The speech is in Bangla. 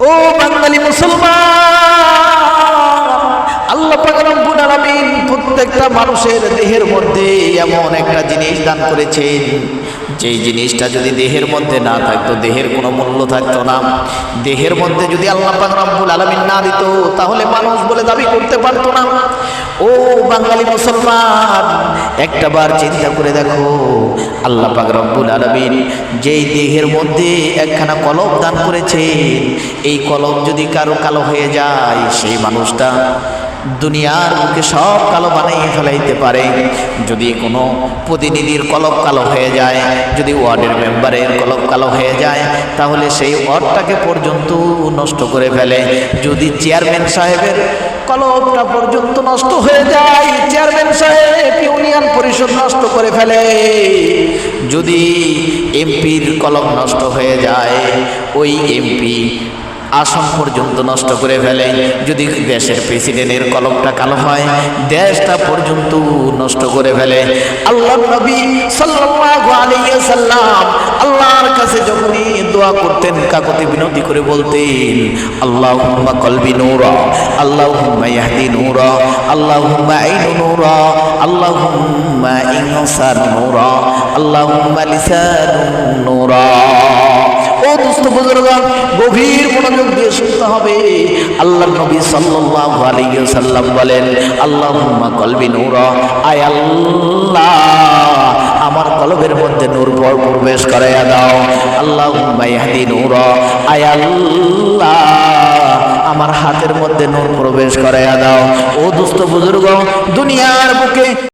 ও বাঙালি মুসলমান আল্লাহ প্রত্যেকটা মানুষের দেহের মধ্যে এমন একটা জিনিস দান করেছেন। যেই জিনিসটা যদি দেহের মধ্যে না থাকতো, দেহের কোনো মূল্য থাকতো না। দেহের মধ্যে যদি আল্লাহ রব্বুল আলামিন না দিত, তাহলে মানুষ বলে দাবি করতে পারতো না। ও বাঙালি মুসলমান, একটা বার চিন্তা করে দেখো, আল্লাহ পাক রব্বুল আলামিন যেই দেহের মধ্যে একখানা কলম দান করেছেন, এই কলম যদি কারও কালো হয়ে যায়, সেই মানুষটা দুনিয়ার মুখে সব কালো বানিয়ে ফেলাইতে পারে। যদি কোনো প্রতিনিধির কলম কালো হয়ে যায়, যদি ওয়ার্ডের মেম্বারের কলম কালো হয়ে যায়, তাহলে সেই ওয়ার্ডটাকে পর্যন্ত নষ্ট করে ফেলে। যদি চেয়ারম্যান সাহেবের কলমটা পর্যন্ত নষ্ট হয়ে যায়, চেয়ারম্যান সাহেব ইউনিয়ন পরিষদ নষ্ট করে ফেলে। যদি এমপির কলম নষ্ট হয়ে যায়, ওই এমপি আসন পর্যন্ত নষ্ট করে ফেলে। যদি দেশের প্রেসিডেন্টের কলমটা কালো হয়, দেশটা পর্যন্ত নষ্ট করে ফেলে। আল্লাহ নবী সাল্লাম আল্লাহর কাছে যখনই দোয়া করতেন, কাকতি বিনতি করে বলতেন, আল্লাহুম্মা কলবি নূরা, আল্লাহুম্মা ইয়াহদি নূরা, আল্লাহুম্মা আইনু নূরা, আল্লাহুম্মা ইনসার নূরা ও দুস্থ বুজুর্গান গভীর মনোযোগ দিয়ে শুনতে হবে। আল্লাহ নবী সাল্লাল্লাহু আলাইহি বলেন, আল্লাহুম্মা কলবি নূরা। আয় আল্লাহ, আমার কলবের মধ্যে নূর পর প্রবেশ করাইয়া দাও। আল্লাহুম্মা ইহদি নূরা। আয় আল্লাহ, আমার হাতের মধ্যে নূর প্রবেশ করাইয়া দাও। ও দুস্থ বুজুর্গ, দুনিয়ার বুকে